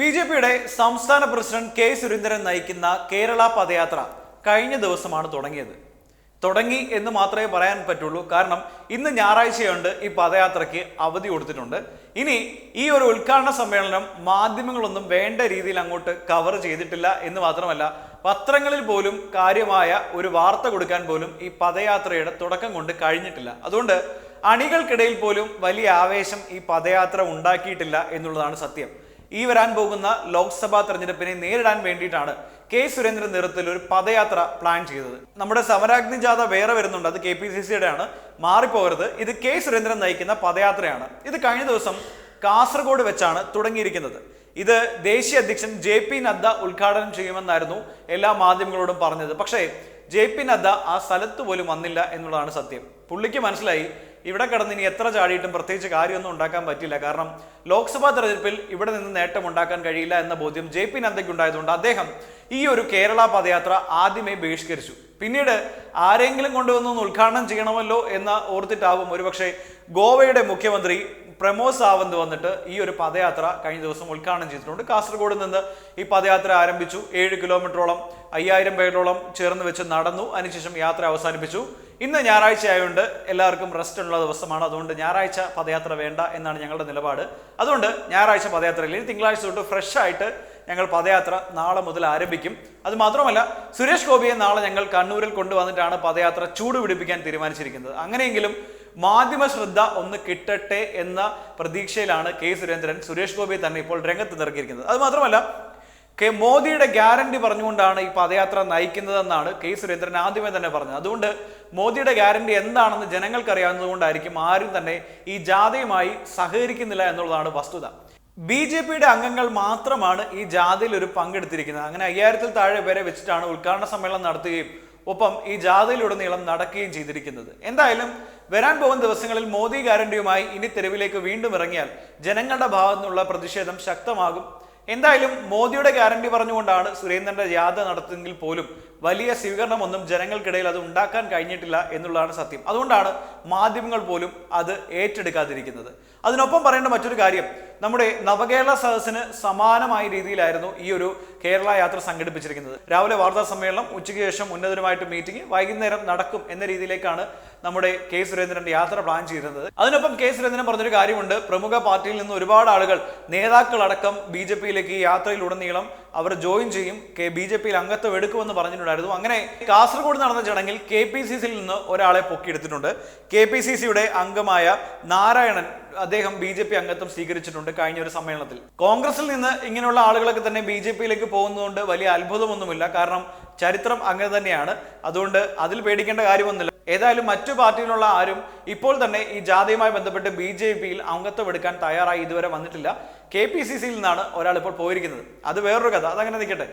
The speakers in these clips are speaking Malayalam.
ബി ജെ പിയുടെ സംസ്ഥാന പ്രസിഡന്റ് കെ സുരേന്ദ്രൻ നയിക്കുന്ന കേരള പദയാത്ര കഴിഞ്ഞ ദിവസമാണ് തുടങ്ങിയത്. തുടങ്ങി എന്ന് മാത്രമേ പറയാൻ പറ്റുള്ളൂ. കാരണം ഇന്ന് ഞായറാഴ്ചയുണ്ട് ഈ പദയാത്രയ്ക്ക് അവധി കൊടുത്തിട്ടുണ്ട്. ഇനി ഈ ഒരു ഉദ്ഘാടന സമ്മേളനം മാധ്യമങ്ങളൊന്നും വേണ്ട രീതിയിൽ അങ്ങോട്ട് കവർ ചെയ്തിട്ടില്ല എന്ന് മാത്രമല്ല പത്രങ്ങളിൽ പോലും കാര്യമായ ഒരു വാർത്ത കൊടുക്കാൻ പോലും ഈ പദയാത്രയുടെ തുടക്കം കൊണ്ട് കഴിഞ്ഞിട്ടില്ല. അതുകൊണ്ട് അണികൾക്കിടയിൽ പോലും വലിയ ആവേശം ഈ പദയാത്ര ഉണ്ടാക്കിയിട്ടില്ല എന്നുള്ളതാണ് സത്യം. ഈ വരാൻ പോകുന്ന ലോക്സഭാ തെരഞ്ഞെടുപ്പിനെ നേരിടാൻ വേണ്ടിയിട്ടാണ് കെ സുരേന്ദ്രൻ നേതൃത്വത്തിൽ ഒരു പദയാത്ര പ്ലാൻ ചെയ്തത്. നമ്മുടെ സമരാഗ്നി ജാഥ വേറെ വരുന്നുണ്ട്. അത് കെ പി സി സിയുടെ ആണ് മാറിപ്പോകരുത്. ഇത് കെ സുരേന്ദ്രൻ നയിക്കുന്ന പദയാത്രയാണ്. ഇത് കഴിഞ്ഞ ദിവസം കാസർഗോഡ് വെച്ചാണ് തുടങ്ങിയിരിക്കുന്നത്. ഇത് ദേശീയ അധ്യക്ഷൻ ജെ പി നദ്ദ ഉദ്ഘാടനം ചെയ്യുമെന്നായിരുന്നു എല്ലാ മാധ്യമങ്ങളോടും പറഞ്ഞത്. പക്ഷേ ജെ പി നദ്ദ ആ സ്ഥലത്ത് പോലും വന്നില്ല എന്നുള്ളതാണ് സത്യം. പുള്ളിക്ക് മനസ്സിലായി ഇവിടെ കിടന്ന് ഇനി എത്ര ചാടിയിട്ടും പ്രത്യേകിച്ച് കാര്യമൊന്നും ഉണ്ടാക്കാൻ പറ്റില്ല. കാരണം ലോക്സഭാ തെരഞ്ഞെടുപ്പിൽ ഇവിടെ നിന്ന് നേട്ടം ഉണ്ടാക്കാൻ കഴിയില്ല എന്ന ബോധ്യം ജെ പി നദ്ദയ്ക്ക് ഉണ്ടായതുകൊണ്ട് അദ്ദേഹം ഈ ഒരു കേരള പദയാത്ര ആദ്യമേ ബഹിഷ്കരിച്ചു. പിന്നീട് ആരെങ്കിലും കൊണ്ടുവന്നൊന്ന് ഉദ്ഘാടനം ചെയ്യണമല്ലോ എന്ന് ഓർത്തിട്ടാവും ഒരുപക്ഷെ ഗോവയുടെ മുഖ്യമന്ത്രി പ്രമോദ് സാവന്ത് വന്നിട്ട് ഈ ഒരു പദയാത്ര കഴിഞ്ഞ ദിവസം ഉദ്ഘാടനം ചെയ്തിട്ടുണ്ട്. കാസർഗോഡ് നിന്ന് ഈ പദയാത്ര ആരംഭിച്ചു. ഏഴ് കിലോമീറ്ററോളം അയ്യായിരം പേരോളം ചേർന്ന് വെച്ച് നടന്നു. അതിനുശേഷം യാത്ര അവസാനിപ്പിച്ചു. ഇന്ന് ഞായറാഴ്ച ആയതുകൊണ്ട് എല്ലാവർക്കും റെസ്റ്റ് ഉള്ള ദിവസമാണ്. അതുകൊണ്ട് ഞായറാഴ്ച പദയാത്ര വേണ്ട എന്നാണ് ഞങ്ങളുടെ നിലപാട്. അതുകൊണ്ട് ഞായറാഴ്ച പദയാത്രയിൽ ഇനി തിങ്കളാഴ്ച തൊട്ട് ഫ്രഷ് ആയിട്ട് ഞങ്ങൾ പദയാത്ര നാളെ മുതൽ ആരംഭിക്കും. അത് മാത്രമല്ല സുരേഷ് ഗോപിയെ നാളെ ഞങ്ങൾ കണ്ണൂരിൽ കൊണ്ടുവന്നിട്ടാണ് പദയാത്ര ചൂടുപിടിപ്പിക്കാൻ തീരുമാനിച്ചിരിക്കുന്നത്. അങ്ങനെയെങ്കിലും മാധ്യമ ശ്രദ്ധ ഒന്ന് കിട്ടട്ടെ എന്ന പ്രതീക്ഷയിലാണ് കെ സുരേന്ദ്രൻ സുരേഷ് ഗോപിയെ തന്നെ ഇപ്പോൾ രംഗത്ത് നിറക്കിയിരിക്കുന്നത് അത് മാത്രമല്ല കെ മോദിയുടെ ഗ്യാരണ്ടി പറഞ്ഞുകൊണ്ടാണ് ഈ പദയാത്ര നയിക്കുന്നതെന്നാണ് കെ സുരേന്ദ്രൻ ആദ്യമേ തന്നെ പറഞ്ഞത്. അതുകൊണ്ട് മോദിയുടെ ഗ്യാരണ്ടി എന്താണെന്ന് ജനങ്ങൾക്ക് അറിയാവുന്നതുകൊണ്ടായിരിക്കും ആരും തന്നെ ഈ ജാഥയുമായി സഹകരിക്കുന്നില്ല എന്നുള്ളതാണ് വസ്തുത. ബി ജെ പിയുടെ അംഗങ്ങൾ മാത്രമാണ് ഈ ജാഥയിൽ ഒരു പങ്കെടുത്തിരിക്കുന്നത്. അങ്ങനെ അയ്യായിരത്തിൽ താഴെ പേരെ വെച്ചിട്ടാണ് ഉദ്ഘാടന സമ്മേളനം നടത്തുകയും ഒപ്പം ഈ ജാഥയിലുടനീളം നടക്കുകയും ചെയ്തിരിക്കുന്നത്. എന്തായാലും വരാൻ പോകുന്ന ദിവസങ്ങളിൽ മോദി ഗ്യാരണ്ടിയുമായി ഇനി തെരുവിലേക്ക് വീണ്ടും ഇറങ്ങിയാൽ ജനങ്ങളുടെ ഭാഗത്തു നിന്നുള്ള പ്രതിഷേധം ശക്തമാകും എന്തായാലും മോദിയുടെ ഗ്യാരണ്ടി പറഞ്ഞുകൊണ്ടാണ് സുരേന്ദ്രന്റെ യാത്ര നടത്തുമെങ്കിൽ പോലും വലിയ സ്വീകരണമൊന്നും ജനങ്ങൾക്കിടയിൽ അത് ഉണ്ടാക്കാൻ കഴിഞ്ഞിട്ടില്ല എന്നുള്ളതാണ് സത്യം. അതുകൊണ്ടാണ് മാധ്യമങ്ങൾ പോലും അത് ഏറ്റെടുക്കാതിരിക്കുന്നത്. അതിനൊപ്പം പറയേണ്ട മറ്റൊരു കാര്യം നമ്മുടെ നവകേരള സദസ്സിന് സമാനമായ രീതിയിലായിരുന്നു ഈ ഒരു കേരള യാത്ര സംഘടിപ്പിച്ചിരിക്കുന്നത്. രാവിലെ വാർത്താ സമ്മേളനം ഉച്ചയ്ക്ക് ശേഷം ഉന്നതരുമായിട്ട് മീറ്റിംഗ് വൈകുന്നേരം നടക്കും എന്ന രീതിയിലേക്കാണ് നമ്മുടെ കെ സുരേന്ദ്രന്റെ യാത്ര പ്ലാൻ ചെയ്തിരുന്നത്. അതിനൊപ്പം കെ സുരേന്ദ്രൻ പറഞ്ഞൊരു കാര്യമുണ്ട്. പ്രമുഖ പാർട്ടിയിൽ നിന്ന് ഒരുപാട് ആളുകൾ നേതാക്കളടക്കം ബി ജെ പിയിലേക്ക് ഈ യാത്രയിലുടനീളം അവർ ജോയിൻ ചെയ്യും. കെ ബി ജെ പിയിൽ അംഗത്വം എടുക്കുമെന്ന് പറഞ്ഞിട്ടുണ്ടായിരുന്നു. അങ്ങനെ കാസർഗോഡ് നടന്ന ചടങ്ങിൽ കെ പി സി സിയിൽ നിന്ന് ഒരാളെ പൊക്കിയെടുത്തിട്ടുണ്ട്. കെ പി സി സിയുടെ അംഗമായ നാരായണൻ അദ്ദേഹം ബി ജെ പി അംഗത്വം സ്വീകരിച്ചിട്ടുണ്ട് കഴിഞ്ഞ ഒരു സമ്മേളനത്തിൽ. കോൺഗ്രസിൽ നിന്ന് ഇങ്ങനെയുള്ള ആളുകളൊക്കെ തന്നെ ബി ജെ പിയിലേക്ക് പോകുന്നതുകൊണ്ട് വലിയ അത്ഭുതമൊന്നുമില്ല. കാരണം ചരിത്രം അങ്ങനെ തന്നെയാണ്. അതുകൊണ്ട് അതിൽ പേടിക്കേണ്ട കാര്യമൊന്നുമില്ല. ഏതായാലും മറ്റു പാർട്ടിയിലുള്ള ആരും ഇപ്പോൾ തന്നെ ഈ ജാതിയുമായി ബന്ധപ്പെട്ട് ബി ജെ പിയിൽ അംഗത്വം എടുക്കാൻ തയ്യാറായി ഇതുവരെ വന്നിട്ടില്ല. കെ പി സി സിയിൽ നിന്നാണ് ഒരാൾ ഇപ്പോൾ പോയിരിക്കുന്നത്. അത് വേറൊരു കഥ. അതങ്ങനെ നിൽക്കട്ടെ.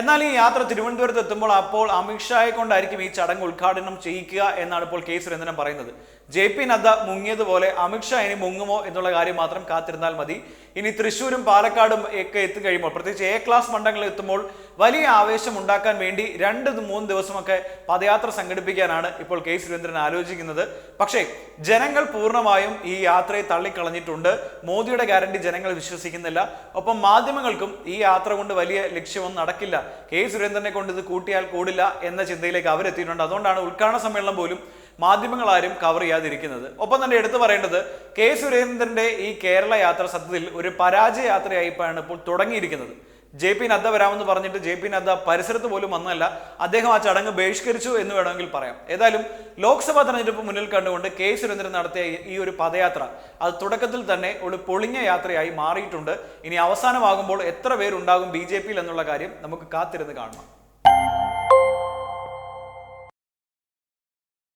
എന്നാൽ ഈ യാത്ര തിരുവനന്തപുരത്ത് എത്തുമ്പോൾ അപ്പോൾ അമിത്ഷായെ കൊണ്ടായിരിക്കും ഈ ചടങ്ങ് ഉദ്ഘാടനം ചെയ്യിക്കുക എന്നാണ് ഇപ്പോൾ കെ സുരേന്ദ്രൻ പറയുന്നത്. ജെ പി നദ്ദ മുങ്ങിയതുപോലെ അമിത്ഷാ ഇനി മുങ്ങുമോ എന്നുള്ള കാര്യം മാത്രം കാത്തിരുന്നാൽ മതി. ഇനി തൃശ്ശൂരും പാലക്കാടും ഒക്കെ എത്തിക്കഴിയുമ്പോൾ പ്രത്യേകിച്ച് എ ക്ലാസ് മണ്ഡലങ്ങളിൽ എത്തുമ്പോൾ വലിയ ആവേശം ഉണ്ടാക്കാൻ വേണ്ടി രണ്ട് മൂന്ന് ദിവസമൊക്കെ പദയാത്ര സംഘടിപ്പിക്കാനാണ് ഇപ്പോൾ കെ സുരേന്ദ്രൻ ആലോചിക്കുന്നത്. പക്ഷേ ജനങ്ങൾ പൂർണമായും ഈ യാത്രയെ തള്ളിക്കളഞ്ഞിട്ടുണ്ട്. മോദിയുടെ ഗ്യാരണ്ടി ജനങ്ങൾ വിശ്വസിക്കുന്നില്ല. ഒപ്പം മാധ്യമങ്ങൾക്കും ഈ യാത്ര കൊണ്ട് വലിയ ലക്ഷ്യമൊന്നും നടക്കില്ല. കെ. സുരേന്ദ്രനെ കൊണ്ട് ഇത് കൂട്ടിയാൽ കൂടില്ല എന്ന ചിന്തയിലേക്ക് അവരെത്തിയിട്ടുണ്ട്. അതുകൊണ്ടാണ് ഉദ്ഘാടന സമ്മേളനം പോലും മാധ്യമങ്ങൾ ആരും കവർ ചെയ്യാതിരിക്കുന്നത്. ഒപ്പം തന്നെ എടുത്തു പറയേണ്ടത് കെ. സുരേന്ദ്രന്റെ ഈ കേരള യാത്ര സത്യത്തിൽ ഒരു പരാജയ യാത്രയായിപ്പാണ് ഇപ്പോൾ തുടങ്ങിയിരിക്കുന്നത്. ജെ പി നദ്ദ വരാമെന്ന് പറഞ്ഞിട്ട് ജെ പി നദ്ദ പരിസരത്ത് പോലും വന്നതല്ല. അദ്ദേഹം ആ ചടങ്ങ് ബഹിഷ്കരിച്ചു എന്ന് വേണമെങ്കിൽ പറയാം. ഏതായാലും ലോക്സഭാ തെരഞ്ഞെടുപ്പ് മുന്നിൽ കണ്ടുകൊണ്ട് കെ സുരേന്ദ്രൻ നടത്തിയ ഈ ഒരു പദയാത്ര അത് തുടക്കത്തിൽ തന്നെ ഒരു പൊളിഞ്ഞ യാത്രയായി മാറിയിട്ടുണ്ട്. ഇനി അവസാനമാകുമ്പോൾ എത്ര പേരുണ്ടാകും ബി ജെ പിയിൽ എന്നുള്ള കാര്യം നമുക്ക് കാത്തിരുന്ന് കാണണം